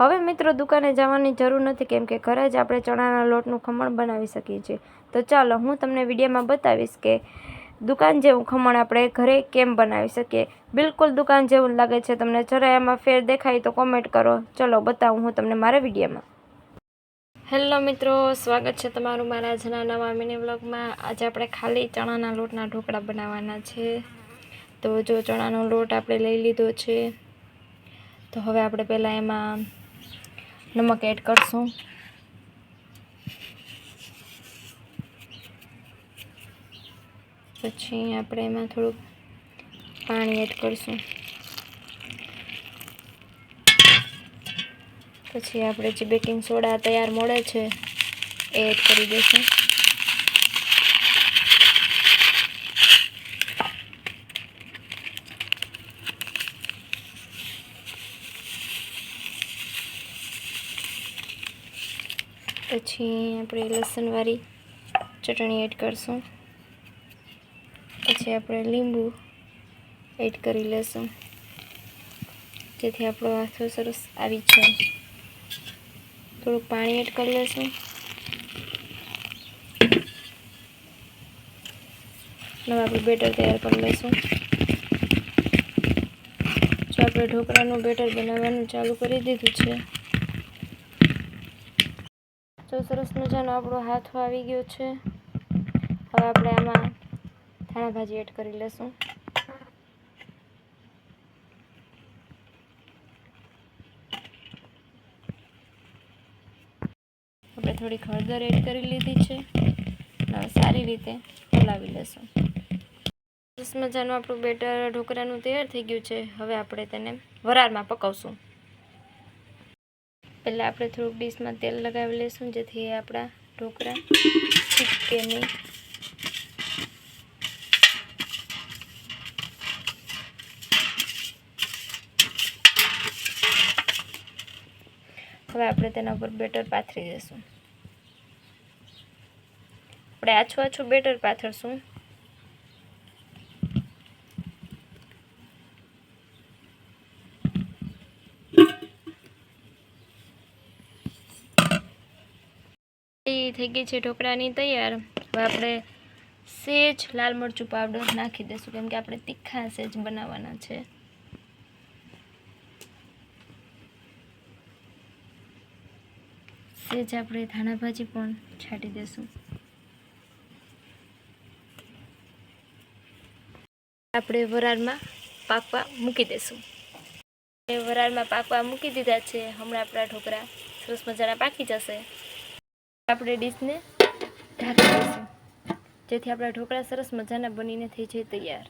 હવે મિત્રો દુકાને જવાની જરૂર નથી કેમ કે ઘરે જ આપણે ચણાના લોટનું ખમણ બનાવી શકીએ છીએ. તો ચાલો હું તમને વિડીયોમાં બતાવીશ કે દુકાન જેવું ખમણ આપણે ઘરે કેમ બનાવી શકીએ. બિલકુલ દુકાન જેવું લાગે છે. તમને જરા એમાં ફેર દેખાય તો કોમેન્ટ કરો. ચલો બતાવું હું તમને મારા વિડીયોમાં. હેલો મિત્રો, સ્વાગત છે તમારું મારા આજના નવા મિની વ્લોગમાં આજે આપણે ખાલી ચણાના લોટના ઢોકળા બનાવવાના છે. તો જો ચણાનો લોટ આપણે લઈ લીધો છે, તો હવે આપણે પહેલાં એમાં નમક એડ કરશું. પછી આપણે એમાં થોડુંક પાણી એડ કરશું. પછી આપણે જે બેકિંગ સોડા તૈયાર મળે છે, એ એડ કરી દઈશું. પછી આપણે લસણવાળી ચટણી એડ કરશું. પછી આપણે લીંબુ એડ કરી લઈશું. જેથી આપણો આથો સરસ આવી જાય. થોડુંક પાણી એડ કરી લઈશું. હવે આપણે બેટર તૈયાર કરી લઈશું. જો આપણે ઢોકળાનું બેટર બનાવવાનું ચાલુ કરી દીધું છે તો સરસ મજાનો આપણો હાથો આવી ગયો છે. હવે આપણે આમાં ધાણા ભાજી એડ કરી લેશું આપણે થોડીક હળદર એડ કરી લીધી છે. હવે સારી રીતે હલાવી લેશું સરસ મજાનું આપણું બેટર ઢોકળાનું તૈયાર થઈ ગયું છે. હવે આપણે તેને વરાળમાં પકાવશું. પહેલાં આપણે થોડુંક ડીશમાં તેલ લગાવી લઈશું, જેથી આપણા ઢોકળા ચીપકે નહીં. હવે આપણે તેના ઉપર બેટર પાથરી દઈશું. આપણે આછું આછું બેટર પાથરશું એ થઈ ગઈ છે ઢોકળાની તૈયાર. હવે આપણે સેજ, લાલ મરચું પાવડર નાખી દઈશું, કેમ કે આપણે તીખા સેજ બનાવવાના છે. સેજ આપણે ધાણા ભાજી પણ છાંટી દઈશું. આપણે વરાળમાં પાકવા મૂકી દઈશું. વરાળમાં પાકવા મૂકી દીધા છે. હમણાં આપણા ઢોકળા સરસ મજાના પાકી જશે. આપણે ડીશને ઢાંકી દઈશું. જેથી આપણા ઢોકળા સરસ મજાના બનીને થઈ જાય તૈયાર.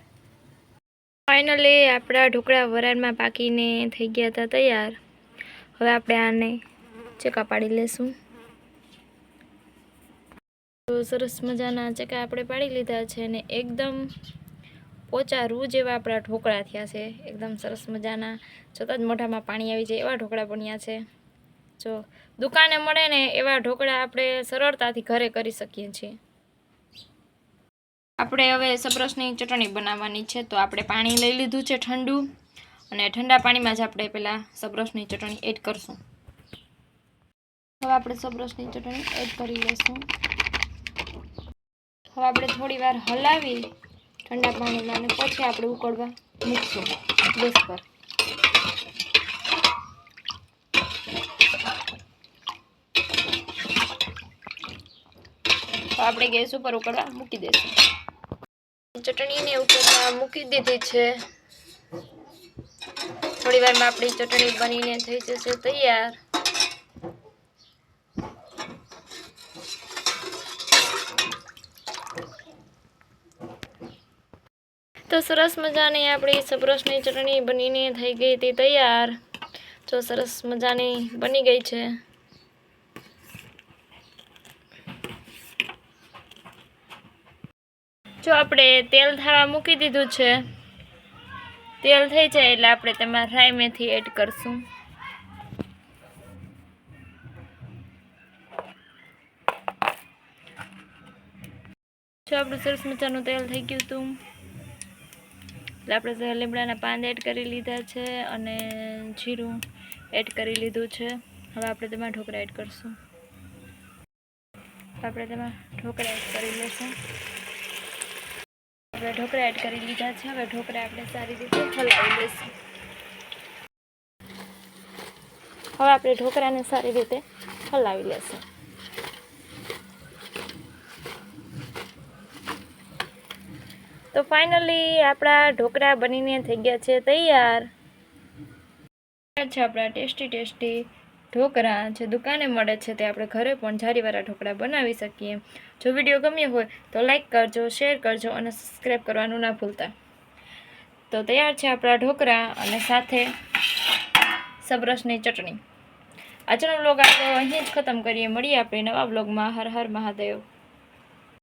ફાઇનલી આપણા ઢોકળા વરાળમાં પાકીને થઈ ગયા હતા તૈયાર. હવે આપણે આને ચકા પાડી લેશું. તો સરસ મજાના ચકા આપણે પાડી લીધા છે અને એકદમ પોચા રૂ જેવા આપણા ઢોકળા થયા છે. એકદમ સરસ મજાના, છતાં જ મોઢામાં પાણી આવી જાય એવા ઢોકળા બન્યા છે. જો દુકાને મળે ને એવા ઢોકળા આપણે સરળતાથી ઘરે કરી શકીએ છીએ. આપણે હવે સબરસની ચટણી બનાવવાની છે, તો આપણે પાણી લઈ લીધું છે ઠંડુ, અને ઠંડા પાણીમાં જ આપણે પહેલાં સબરસની ચટણી એડ કરશું. હવે આપણે સબરસની ચટણી એડ કરી લઈશું. હવે આપણે થોડી વાર હલાવી ઠંડા પાણીમાં, અને પછી આપણે ઉકળવા મૂકશું ગેસ પર. આપણે ગેસ ઉપર ઉકળવા મૂકી દઈશું ચટણીને ઉકળવા મૂકી દીધી છે. થોડી વારમાં આપણી ચટણી બનીને થઈ જશે તૈયાર. તો સરસ મજાની આપણી સબરસની ચટણી બનીને થઈ ગઈ હતી તૈયાર. તો સરસ મજાની બની ગઈ છે. જો આપણે તેલ થવા મૂકી દીધું છે, તેલ થઈ જાય એટલે આપણે તેમાં રાઈ મેથી એડ કરશું. જો આપણું સરસ મજાનું તેલ થઈ ગયું હતું. એટલે આપણે લીમડાના પાન એડ કરી લીધા છે અને જીરું એડ કરી લીધું છે. હવે આપણે તેમાં ઢોકળા એડ કરશું. આપણે તેમાં ઢોકળા એડ કરી લઈશું. આપણે ઢોકળા એડ કરી લીધા છે. હવે ઢોકળા આપણે સારી રીતે હલાવી લઈશું. હવે આપણે ઢોકળાને સારી રીતે હલાવી લેશું. તો ફાઇનલી આપણા ઢોકળા બનીને થઈ ગયા છે તૈયાર. છે આપણા ટેસ્ટી ટેસ્ટી ઢોકળા જે દુકાને મળે છે તે આપણે ઘરે પણ જારીવાળા ઢોકળા બનાવી શકીએ. જો વીડિયો ગમ્યો હોય તો લાઇક કરજો શેર કરજો અને સબસ્ક્રાઈબ કરવાનું ના ભૂલતા. તો તૈયાર છે આપણા ઢોકળા અને સાથે સબરસની ચટણી. આજનો બ્લોગ આપણો અહીં જ ખતમ કરીએ. મળીએ આપણે નવા બ્લોગમાં હર હર મહાદેવ.